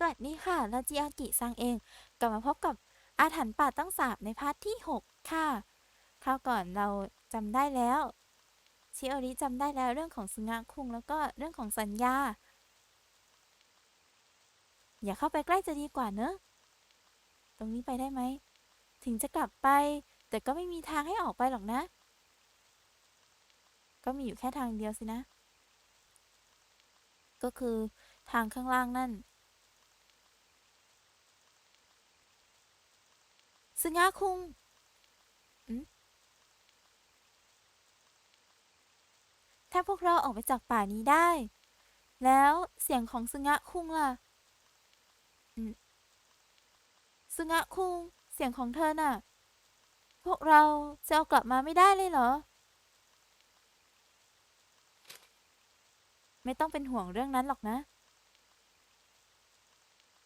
สวัสดีค่ะราจิอากิซังเอง กลับมาพบกับอาถรรพ์ป่าต้องสาบในพาร์ทที่ 6 ค่ะ คราวก่อนเราจำได้แล้ว ชิโอริจำได้แล้วเรื่องของสุงะคุงแล้วก็เรื่องของสัญญา อย่าเข้าไปใกล้จะดีกว่าเนอะ ตรงนี้ไปได้ไหม ถึงจะกลับไป แต่ก็ไม่มีทางให้ออกไปหรอกนะ ก็มีอยู่แค่ทางเดียวสินะ ก็คือทางข้างล่างนั่น ซึงะคุงถ้าพวกเราออกไปจากป่านี้ได้ แล้วเสียงของซึงะคุงล่ะอืมซึงะคุง เสียงของเธอน่ะ พวกเราจะเอากลับมาไม่ได้เลยเหรอ ไม่ต้องเป็นห่วงเรื่องนั้นหรอกนะ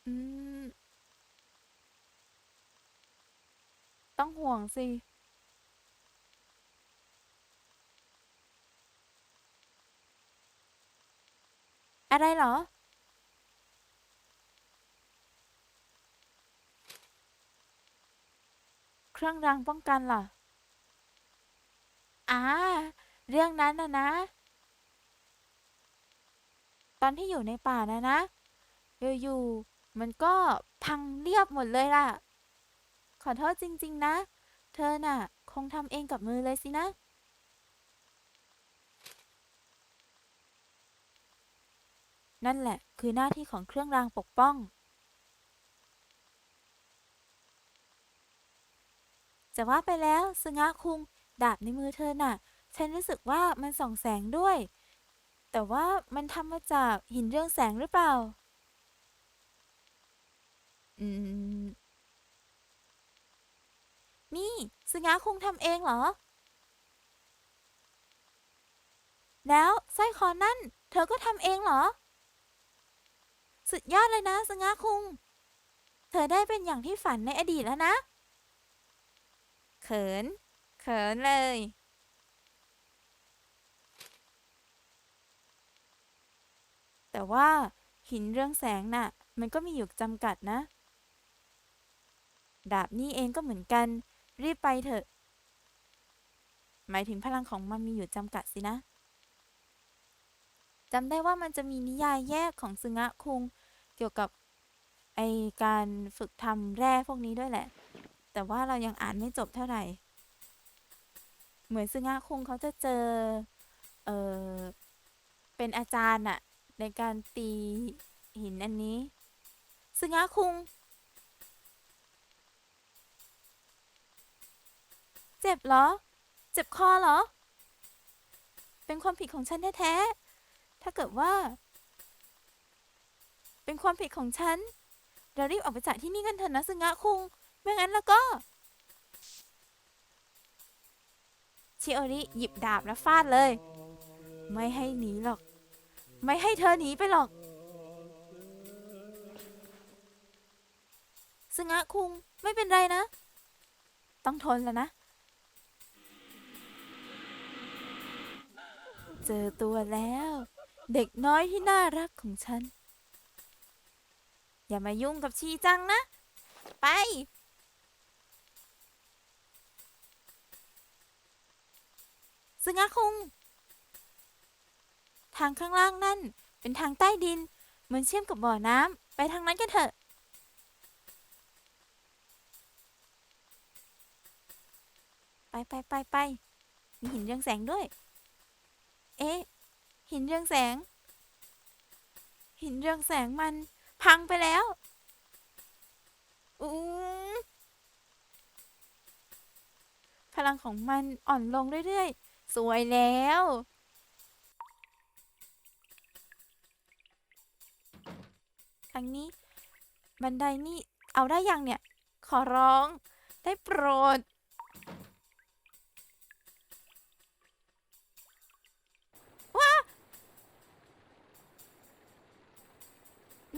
อืม ต้องห่วงสิ อะไรเหรอ เครื่องรางป้องกันเหรออ่าเรื่องนั้นนะนะ ตอนที่อยู่ในป่านะนะ อยู่ๆมันก็พังเรียบหมดเลยล่ะ ขอโทษจริง ๆ นะ เธอน่ะ คงทำเองกับมือเลยสินะ นั่นแหละคือหน้าที่ของเครื่องรางปกป้อง จะว่าไปแล้วสงะคุง ดาบในมือเธอน่ะ ฉันรู้สึกว่ามันส่องแสงด้วย แต่ว่ามันทำมาจากหินเรืองแสงหรือเปล่า อืม นี่สงะคุงทำเองเหรอ แล้วสร้อยคอนั่น เธอก็ทำเองเหรอ สุดยอดเลยนะสงะคุง เธอได้เป็นอย่างที่ฝันในอดีตแล้วนะ เขิน เขินเลย แต่ว่าหินเรื่องแสงน่ะ มันก็มีอยู่จำกัดนะ ดาบนี่เองก็เหมือนกัน รีบไปเถอะ หมายถึงพลังของมันมีอยู่จำกัดสินะจำได้ว่ามันจะมีนิยายแยกของซึงะคุง เกี่ยวกับไอการฝึกทำแร่พวกนี้ด้วยแหละ แต่ว่าเรายังอ่านไม่จบเท่าไหร่ เหมือนซึงะคุงเขาจะเจอ เออเป็นอาจารย์อะในการตีหินอันนี้ซึงะคุง เจ็บเหรอ เจ็บคอเหรอ เป็นความผิดของฉันแท้ๆ ถ้าเกิดว่า เป็นความผิดของฉัน เรารีบออกไปจากที่นี่กันเถอะนะซึงะคุง ไม่งั้นแล้วก็ ชิโอริหยิบดาบแล้วฟาดเลย ไม่ให้หนีหรอก ไม่ให้เธอหนีไปหรอกซึงะคุงไม่เป็นไรนะ ต้องทนแล้วนะ เจอตัวแล้ว เด็กน้อยที่น่ารักของฉัน อย่ามายุ่งกับชีจังนะ ไป ซึงะคุง ทางข้างล่างนั่น เป็นทางใต้ดิน เหมือนเชื่อมกับบ่อน้ำไปทางนั้นกันเถอะไปไปไปไปมีหินเรืองแสงด้วย เอ๊ะ หินเรืองแสง หินเรืองแสงมันพังไปแล้วอู้พลังของมันอ่อนลงเรื่อยๆ สวยแล้วทางนี้ บันไดนี่เอาได้ยังเนี่ย ขอร้องได้โปรด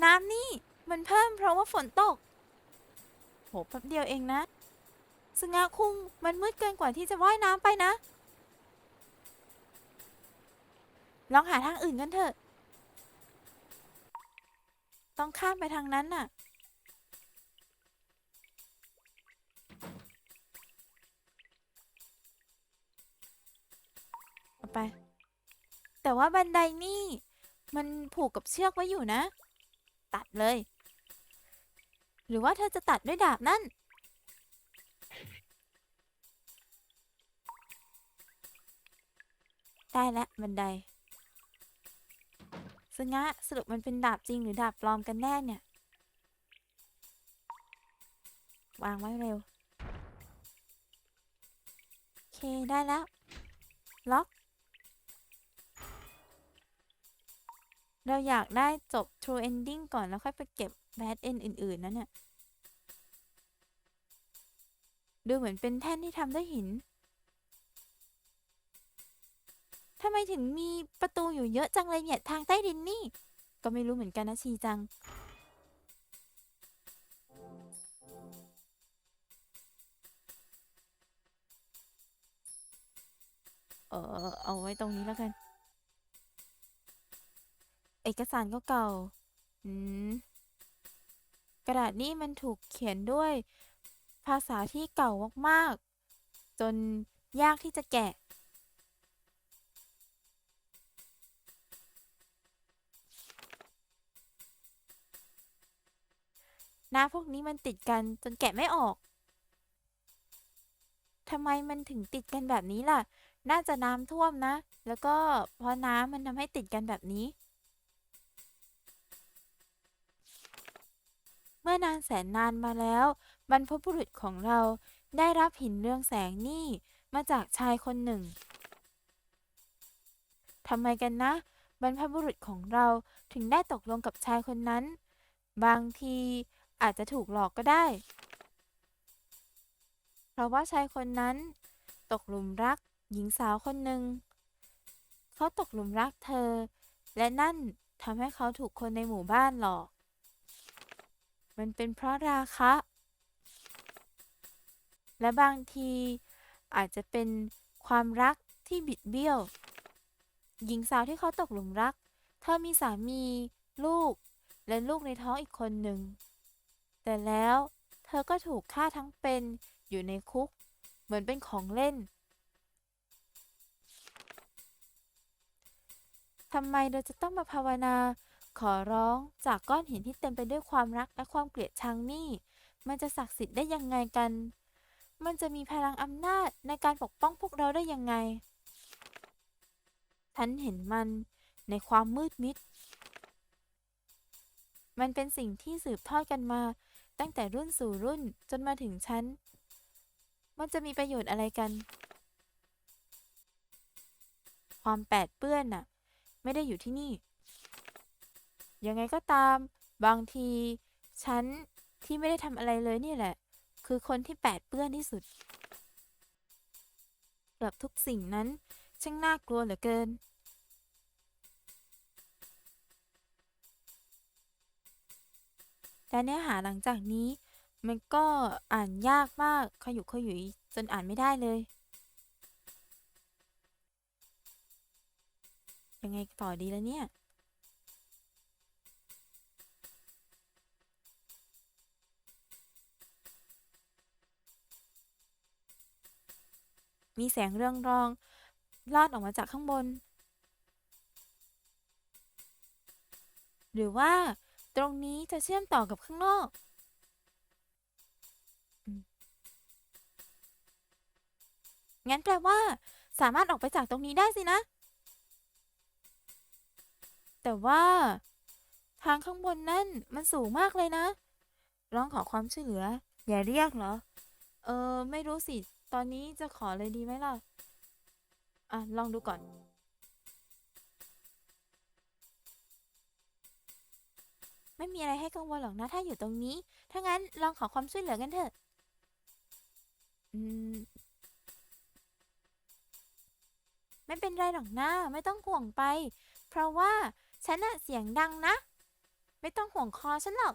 น้ำนี่ มันเพิ่มเพราะว่าฝนตก โหแป๊บเดียวเองนะสงะคุงมันมืดเกินกว่าที่จะว่ายน้ำไปนะ ลองหาทางอื่นกันเถอะ ต้องข้ามไปทางนั้นน่ะ เอาไป แต่ว่าบันไดนี่ มันผูกกับเชือกไว้อยู่นะ ตัดเลย หรือว่าเธอจะตัดด้วยดาบนั่น ได้แล้วบันไดสงะสรุปมันเป็นดาบจริงหรือดาบปลอมกันแน่เนี่ย วางไว้เร็ว โอเค ได้แล้ว ล็อก เราอยากได้จบ true ending ก่อนแล้วค่อยไปเก็บ bad end อื่น ๆ นะเนี่ย ดูเหมือนเป็นแท่นที่ทำด้วยหินทำไมถึงมีประตูอยู่เยอะจังเลยเนี่ย ทางใต้ดินนี่ ก็ไม่รู้เหมือนกันนะชีจัง เออเอาไว้ตรงนี้แล้วกัน เอกสารก็เก่าๆอืมกระดาษนี่มันถูกเขียนด้วยภาษาที่เก่ามากๆ จนยากที่จะแกะ หน้าพวกนี้มันติดกันจนแกะไม่ออกทำไมมันถึงติดกันแบบนี้ล่ะ น่าจะน้ำท่วมนะ แล้วก็เพราะน้ำมันทำให้ติดกันแบบนี้ เมื่อนานแสนนานมาแล้วบรรพบุรุษของเราได้รับหินเรืองแสงนี่มาจากชายคนหนึ่งทำไมกันนะ บรรพบุรุษของเราถึงได้ตกลงกับชายคนนั้น บางทีอาจจะถูกหลอกก็ได้ เพราะว่าชายคนนั้น ตกหลุมรักหญิงสาวคนหนึ่ง เขาตกหลุมรักเธอ และนั่นทำให้เขาถูกคนในหมู่บ้านหลอก มันเป็นเพราะราคะ และบางทีอาจจะเป็นความรักที่บิดเบี้ยว หญิงสาวที่เขาตกหลุมรัก เธอมีสามีลูก และลูกในท้องอีกคนหนึ่ง แต่แล้วเธอก็ถูกฆ่าทั้งเป็นอยู่ในคุก เหมือนเป็นของเล่นทำไมเราจะต้องมาภาวนา ขอร้องจากก้อนหินที่เต็มไปด้วยความรักและความเกลียดชังนี่ มันจะศักดิ์สิทธิ์ได้ยังไงกัน มันจะมีพลังอำนาจในการปกป้องพวกเราได้ยังไง ฉันเห็นมันในความมืดมิด มันเป็นสิ่งที่สืบทอดกันมา ตั้งแต่รุ่นสู่รุ่นจนมาถึงฉัน มันจะมีประโยชน์อะไรกัน ความแปดเปื้อนน่ะ ไม่ได้อยู่ที่นี่ ยังไงก็ตาม บางที ฉันที่ไม่ได้ทำอะไรเลยนี่แหละ คือคนที่แปดเปื้อนที่สุดกือบทุกสิ่งนั้น ช่างน่ากลัวเหลือเกินและเนื้อหาหลังจากนี้ มันก็อ่านยากมากขยุกขยุยจนอ่านไม่ได้เลย ยังไงต่อดีแล้วเนี่ย มีแสงเรืองรอง ลอดออกมาจากข้างบน หรือว่าตรงนี้จะเชื่อมต่อกับข้างนอก งั้นแปลว่า สามารถออกไปจากตรงนี้ได้สินะ แต่ว่า ทางข้างบนนั่นมันสูงมากเลยนะ ร้องขอความช่วยเหลือ อย่าเรียกเหรอ เออ ไม่รู้สิ ตอนนี้จะขอเลยดีไหมล่ะ อะ ลองดูก่อน ไม่มีอะไรให้กังวลหรอกนะ ถ้าอยู่ตรงนี้ ถ้างั้นลองขอความช่วยเหลือกันเถอะ อืม ไม่เป็นไรหรอกนะไม่ต้องห่วงไป เพราะว่าฉันอะเสียงดังนะ ไม่ต้องห่วงคอฉันหรอก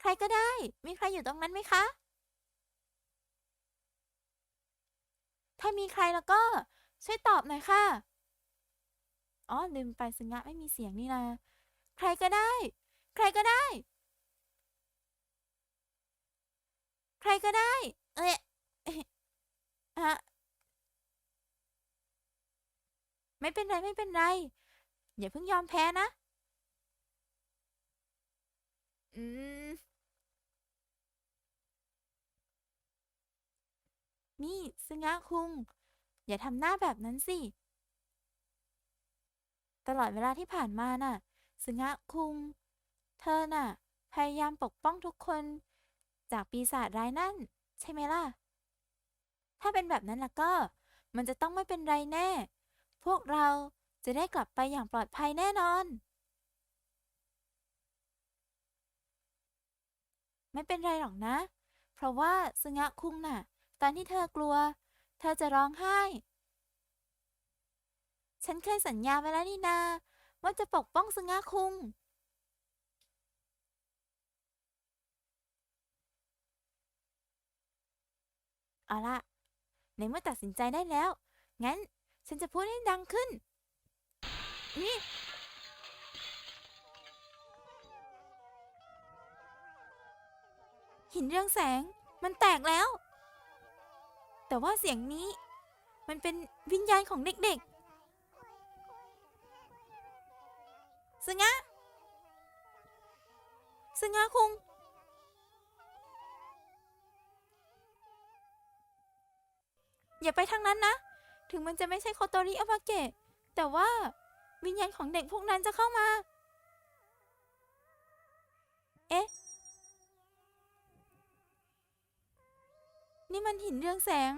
ใครก็ได้ มีใครอยู่ตรงนั้นไหมคะ ถ้ามีใครแล้วก็ช่วยตอบหน่อยค่ะ อ๋อ ลืมไปซึงะไม่มีเสียงนี่นาใครก็ได้ ใครก็ได้ ใครก็ได้ เอ๊ะเอ๊ะอะไม่เป็นไรไม่เป็นไร อย่าเพิ่งยอมแพ้นะ อืม นี่ซึงะคุง อย่าทำหน้าแบบนั้นสิ ตลอดเวลาที่ผ่านมาน่ะซึงะคุง เธอน่ะ พยายามปกป้องทุกคน จากปีศาจร้ายนั่น ใช่ไหมล่ะ ถ้าเป็นแบบนั้นล่ะก็ มันจะต้องไม่เป็นไรแน่ พวกเราจะได้กลับไปอย่างปลอดภัยแน่นอน ไม่เป็นไรหรอกนะ เพราะว่าซึงะคุงน่ะ ตอนที่เธอกลัว เธอจะร้องไห้ ฉันเคยสัญญาไว้แล้วนี่นา ว่าจะปกป้องซึงะคุง เอาละในเมื่อตัดสินใจได้แล้ว งั้นฉันจะพูดให้ดังขึ้น นี่ หินเรืองแสง มันแตกแล้ว แต่ว่าเสียงนี้ มันเป็นวิญญาณของเด็กๆซึงะซึงะคุง อย่าไปทางนั้นนะ ถึงมันจะไม่ใช่โคโตริอามาเกะ แต่ว่าวิญญาณของเด็กพวกนั้นจะเข้ามา เอ๊ะ นี่มันหินเรืองแสง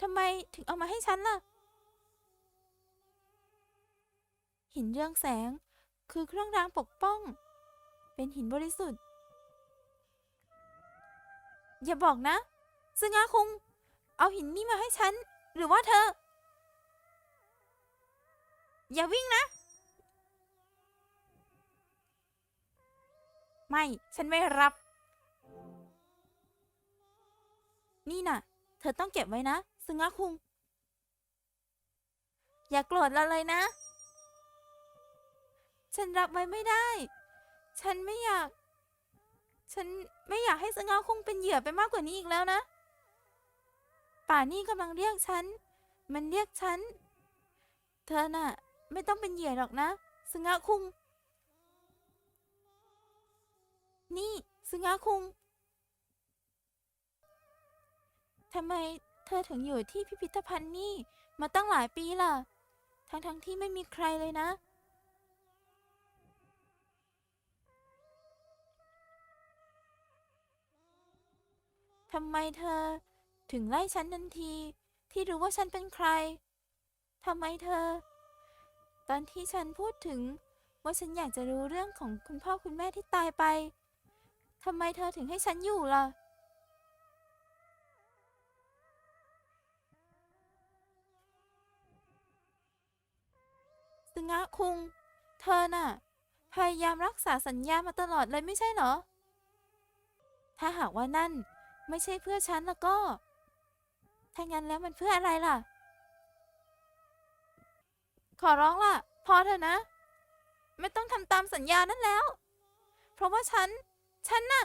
ทำไมถึงเอามาให้ฉันล่ะ หินเรืองแสงคือเครื่องรางปกป้อง เป็นหินบริสุทธิ์ อย่าบอกนะซึงาคุง เอาหินนี่มาให้ฉัน หรือว่าเธอ อย่าวิ่งนะ ไม่ ฉันไม่รับ นี่น่ะ เธอต้องเก็บไว้นะซึงะคุง อย่าโกรธเราเลยนะ ฉันรับไว้ไม่ได้ ฉันไม่อยาก ฉันไม่อยากให้ซึงะคุงเป็นเหยื่อไปมากกว่านี้อีกแล้วนะ ป่านี่กำลังเรียกฉัน มันเรียกฉัน เธอน่ะ ไม่ต้องเป็นเหยื่อหรอกนะซึงะคุง นี่ซึงะคุง ทำไมเธอถึงอยู่ที่พิพิธภัณฑ์นี่มาตั้งหลายปีล่ะ ทั้งๆทที่ไม่มีใครเลยนะ ทำไมเธอถึงไล่ฉันทันทีที่รู้ว่าฉันเป็นใคร ทำไมเธอ ตอนที่ฉันพูดถึงว่าฉันอยากจะรู้เรื่องของคุณพ่อคุณแม่ที่ตายไป ทำไมเธอถึงให้ฉันอยู่ล่ะ ซึงะคุง เธอน่ะ พยายามรักษาสัญญามาตลอดเลยไม่ใช่เหรอ ถ้าหากว่านั่นไม่ใช่เพื่อฉันแล้วก็ ถ้างั้นแล้วมันเพื่ออะไรล่ะ ขอร้องล่ะ พอเถอะนะ ไม่ต้องทำตามสัญญานั้นแล้ว เพราะว่าฉัน ฉันน่ะ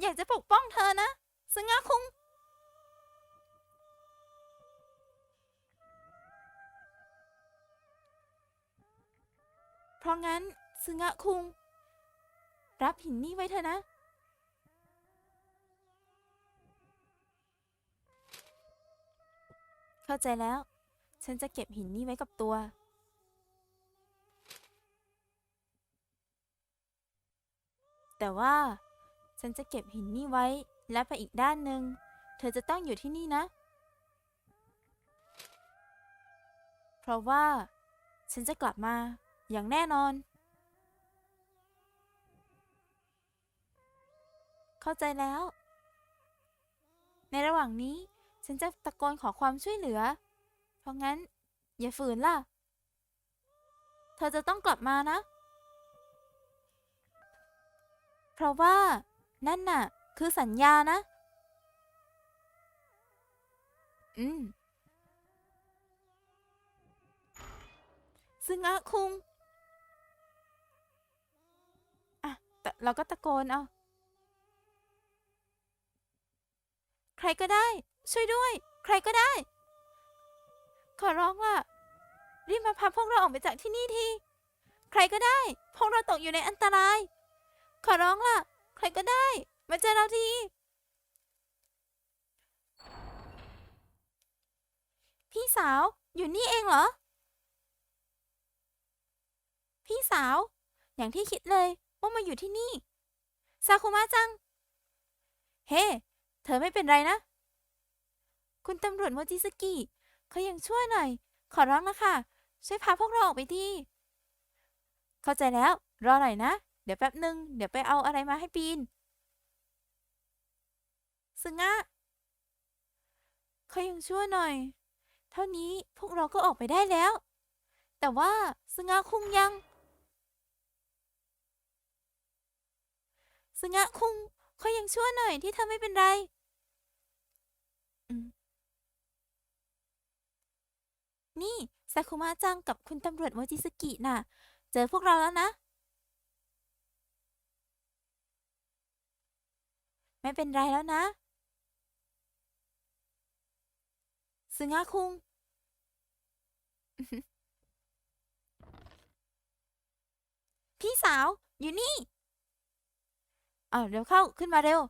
อยากจะปกป้องเธอนะซึงะคุง ราะงั้นซึงะคุง รับหินนี่ไว้เถอะนะ เข้าใจแล้ว ฉันจะเก็บหินนี่ไว้กับตัว แต่ว่า ฉันจะเก็บหินนี่ไว้และไปอีกด้านหนึ่งเธอจะต้องอยู่ที่นี่นะ เพราะว่า ฉันจะกลับมา อย่างแน่นอน เข้าใจแล้ว ในระหว่างนี้ฉันจะตะโกนขอความช่วยเหลือ เพราะงั้น อย่าฝืนล่ะ เธอจะต้องกลับมานะ เพราะว่า นั่นน่ะ คือสัญญานะ อืมซึงะคุง เราก็ตะโกนเอา ใครก็ได้ ช่วยด้วย ใครก็ได้ ขอร้องล่ะ รีบมาพาพวกเราออกไปจากที่นี่ที ใครก็ได้ พวกเราตกอยู่ในอันตราย ขอร้องล่ะ ใครก็ได้ มาเจอเราที พี่สาว อยู่นี่เองเหรอ พี่สาว อย่างที่คิดเลย ว่ามาอยู่ที่นี่ ซาคุมะจัง เฮ้ เธอไม่เป็นไรนะ คุณตำรวจโมจิสกิเขายังช่วยหน่อย ขอร้องนะคะ ช่วยพาพวกเราออกไปทีเข้าใจแล้ว รอหน่อยนะ เดี๋ยวแป๊บหนึ่งเดี๋ยวไปเอาอะไรมาให้ปีนซึงะเขายังช่วยหน่อย เท่านี้พวกเราก็ออกไปได้แล้ว แต่ว่าซึงะคุงยัง ซึงะคุงเขายังชั่วหน่อยที่เธอไม่เป็นไร นี่ซาคุมะจังกับคุณตำรวจโมจิสกิน่ะ เจอพวกเราแล้วนะ ไม่เป็นไรแล้วนะซึงะคุง พี่สาวอยู่นี่ อาเร็วเข้าขึ้นมาเร็ว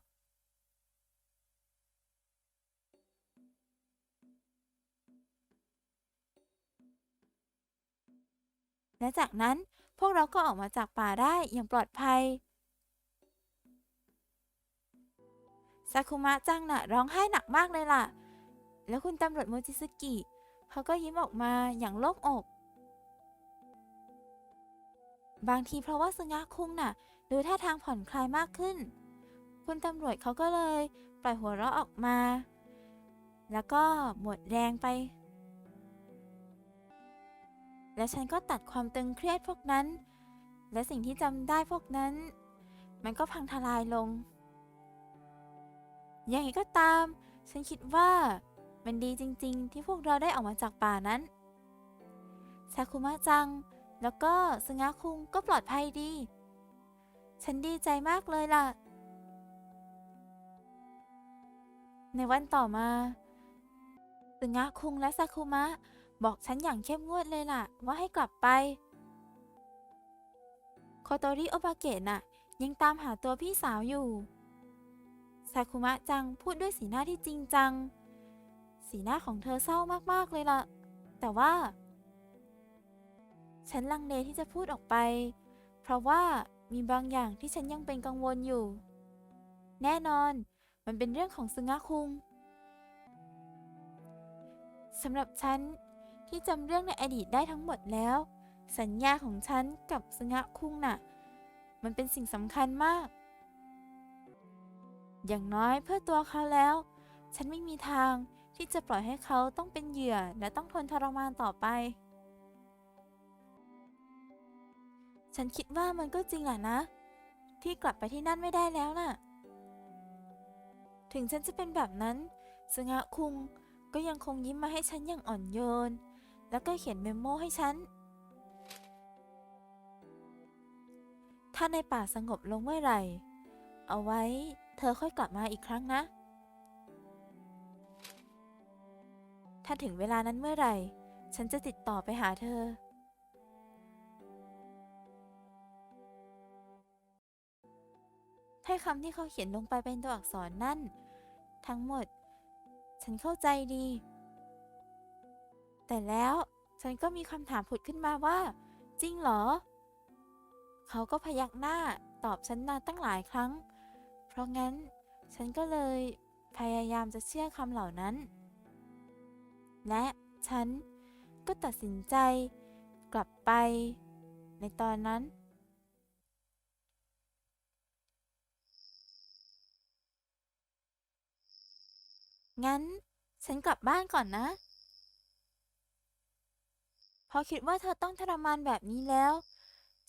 และจากนั้นพวกเราก็ออกมาจากป่าได้อย่างปลอดภัยซาคุมะจังน่ะร้องไห้หนักมากเลยล่ะ แล้วคุณตำรวจโมจิสกิเขาก็ยิ้มออกมาอย่างโล่งอก บางทีเพราะว่าซึงะคุงน่ะ ดูท่าทางผ่อนคลายมากขึ้น คุณตำรวจเขาก็เลย ปล่อยหัวเราะออกมา แล้วก็หมดแรงไป และฉันก็ตัดความตึงเครียดพวกนั้น และสิ่งที่จำได้พวกนั้น มันก็พังทลายลง อยังไงก็ตาม ฉันคิดว่ามันดีจริงๆ ที่พวกเราได้ออกมาจากป่านั้นซาคุมะจัง แล้วก็ซึงะคุงก็ปลอดภัยดี ฉันดีใจมากเลยล่ะ ในวันต่อมาซึงะคุงและซาคุมะ บอกฉันอย่างเข้มงวดเลยล่ะ ว่าให้กลับไป โคโตริโอบาเกะน่ะ ยังตามหาตัวพี่สาวอยู่ ซาคุมะจังพูดด้วยสีหน้าที่จริงจัง สีหน้าของเธอเศร้ามากๆเลยล่ะ แต่ว่า ฉันลังเลที่จะพูดออกไป เพราะว่า มีบางอย่างที่ฉันยังเป็นกังวลอยู่ แน่นอน มันเป็นเรื่องของซึงะคุงสำหรับฉันที่จำเรื่องในอดีตได้ทั้งหมดแล้ว สัญญาของฉันกับซึงะคุงน่ะ มันเป็นสิ่งสำคัญมาก อย่างน้อยเพื่อตัวเขาแล้ว ฉันไม่มีทางที่จะปล่อยให้เขาต้องเป็นเหยื่อและต้องทนทรมานต่อไป ฉันคิดว่ามันก็จริงแหละนะ ที่กลับไปที่นั่นไม่ได้แล้วน่ะ ถึงฉันจะเป็นแบบนั้นสงะคุงก็ยังคงยิ้มมาให้ฉันอย่างอ่อนโยน แล้วก็เขียนเมมโมให้ฉัน ถ้าในป่าสงบลงเมื่อไหร่ เอาไว้เธอค่อยกลับมาอีกครั้งนะ ถ้าถึงเวลานั้นเมื่อไหร่ ฉันจะติดต่อไปหาเธอ ถ้อยคำที่เขาเขียนลงไปเป็นตัวอักษรนั่น ทั้งหมด ฉันเข้าใจดี แต่แล้วฉันก็มีคำถามผุดขึ้นมาว่า จริงเหรอ เขาก็พยักหน้าตอบฉันนานตั้งหลายครั้ง เพราะงั้นฉันก็เลยพยายามจะเชื่อคำเหล่านั้น และฉันก็ตัดสินใจกลับไปในตอนนั้น งั้นฉันกลับบ้านก่อนนะพราะคิดว่าเธอต้องทรมานแบบนี้แล้ว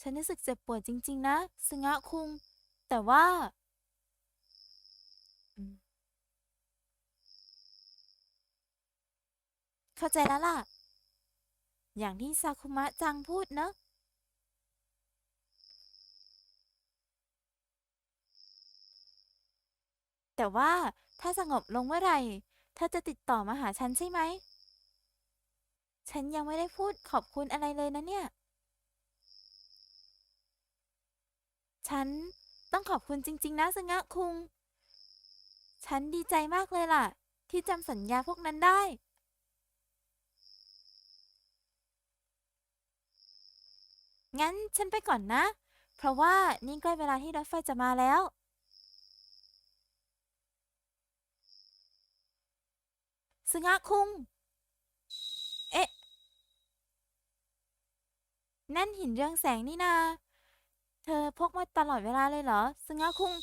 ฉันรู้สึกเจ็บปวดจริง ๆ นะซึงะคุง แต่ว่า เข้าใจแล้วล่ะ อย่างที่ซาคุมะจังพูดเนอะแต่ว่า ถ้าสงบลงเมื่อไหร่ เธอจะติดต่อมาหาฉันใช่ไหม ฉันยังไม่ได้พูดขอบคุณอะไรเลยนะเนี่ย ฉันต้องขอบคุณจริง ๆ นะซึงะคุง ฉันดีใจมากเลยล่ะ ที่จำสัญญาพวกนั้นได้ งั้นฉันไปก่อนนะ เพราะว่านี่ใกล้เวลาที่รถไฟจะมาแล้ว ซึงะคุง เอ๊ะ นั่นหินเรืองแสงนี่นา เธอพกมาตลอดเวลาเลยเหรอซึงะคุง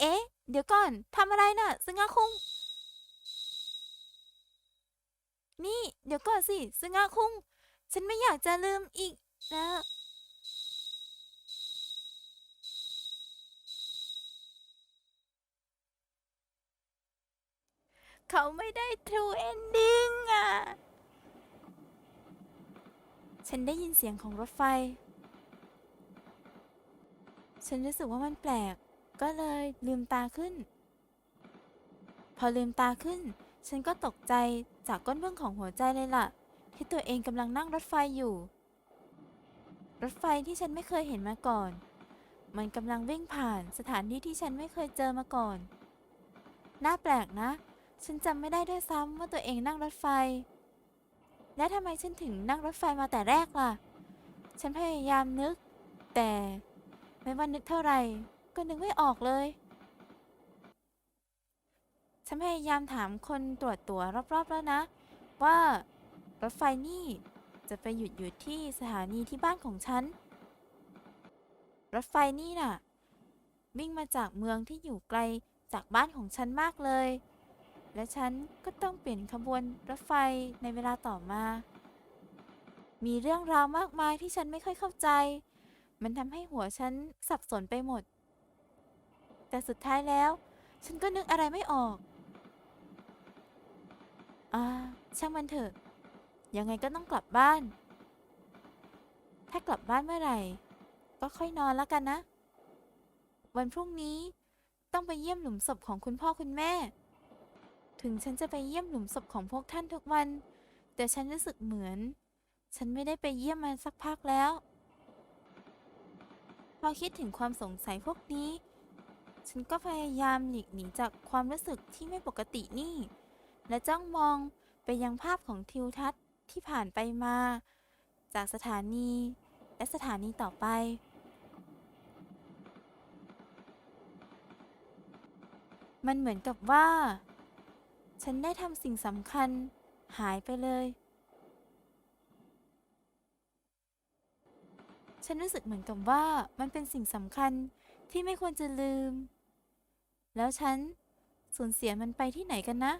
เอ๊ะ เดี๋ยวก่อนทำอะไรน่ะซึงะคุง นี่ เดี๋ยวก่อนสิซึงะคุง ฉันไม่อยากจะลืมอีกแล้ว เขาไม่ได้ true ending อะ ฉันได้ยินเสียงของรถไฟ ฉันรู้สึกว่ามันแปลก ก็เลยลืมตาขึ้น พอลืมตาขึ้น ฉันก็ตกใจจากก้นเบื้องของหัวใจเลยล่ะ ที่ตัวเองกำลังนั่งรถไฟอยู่ รถไฟที่ฉันไม่เคยเห็นมาก่อน มันกำลังวิ่งผ่านสถานที่ที่ฉันไม่เคยเจอมาก่อน น่าแปลกนะ ฉันจำไม่ได้ด้วยซ้ำว่าตัวเองนั่งรถไฟ และทำไมฉันถึงนั่งรถไฟมาแต่แรกล่ะ ฉันพยายามนึก แต่ไม่ว่านึกเท่าไหร่ก็นึกไม่ออกเลย ฉันพยายามถามคนตรวจตั๋วรอบๆแล้วนะ ว่ารถไฟนี่จะไปหยุดอยู่ที่สถานีที่บ้านของฉัน รถไฟนี่น่ะ วิ่งมาจากเมืองที่อยู่ไกลจากบ้านของฉันมากเลย และฉันก็ต้องเปลี่ยนขบวนรถไฟในเวลาต่อมา มีเรื่องราวมากมายที่ฉันไม่ค่อยเข้าใจ มันทำให้หัวฉันสับสนไปหมด แต่สุดท้ายแล้ว ฉันก็นึกอะไรไม่ออก อ่า ช่างมันเถอะ ยังไงก็ต้องกลับบ้าน ถ้ากลับบ้านเมื่อไหร่ ก็ค่อยนอนแล้วกันนะ วันพรุ่งนี้ต้องไปเยี่ยมหลุมศพของคุณพ่อคุณแม่ ถึงฉันจะไปเยี่ยมหลุมศพของพวกท่านทุกวัน แต่ฉันรู้สึกเหมือน ฉันไม่ได้ไปเยี่ยมมันสักพักแล้ว พอคิดถึงความสงสัยพวกนี้ ฉันก็พยายามหลีกหนีจากความรู้สึกที่ไม่ปกตินี่ และจ้องมองไปยังภาพของทิวทัศน์ที่ผ่านไปมา จากสถานี และสถานีต่อไปมันเหมือนกับว่า ฉันได้ทำสิ่งสำคัญ หายไปเลย ฉันรู้สึกเหมือนกับว่ามันเป็นสิ่งสำคัญที่ไม่ควรจะลืม แล้วฉันสูญเสียมันไปที่ไหนกันนะ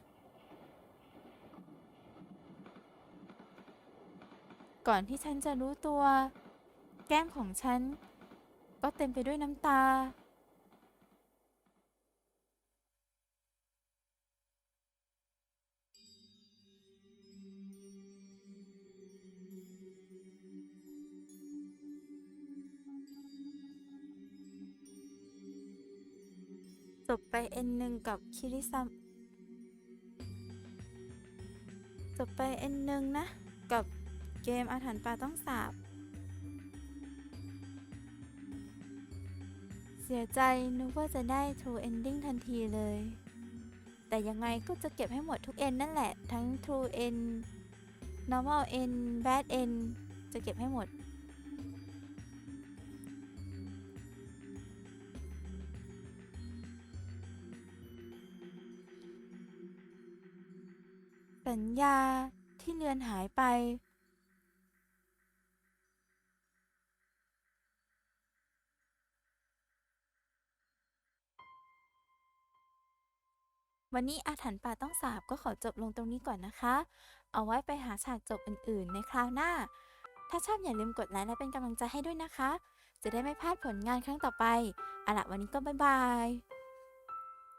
ก่อนที่ฉันจะรู้ตัว แก้มของฉัน ก็เต็มไปด้วยน้ำตา จบไปเอ็นหนึ่งกับคิริซัมจบไปเอ็นหนึ่งนะ กับเกมอาถรรพ์ปลาต้องสาบ เสียใจนึกว่าจะได้ True Ending ทันทีเลย แต่ยังไงก็จะเก็บให้หมดทุก End นั่นแหละ ทั้ง True End Normal End Bad End จะเก็บให้หมด สัญญาที่เลือนหายไปวันนี้อาถรรพ์ป่าต้องสาบก็ขอจบลงตรงนี้ก่อนนะคะ เอาไว้ไปหาฉากจบอื่นๆ ในคราวหน้า ถ้าชอบอย่าลืมกดไลค์และเป็นกำลังใจให้ด้วยนะคะ จะได้ไม่พลาดผลงานครั้งต่อไปอาละวันนี้ก็บ๊ายบาย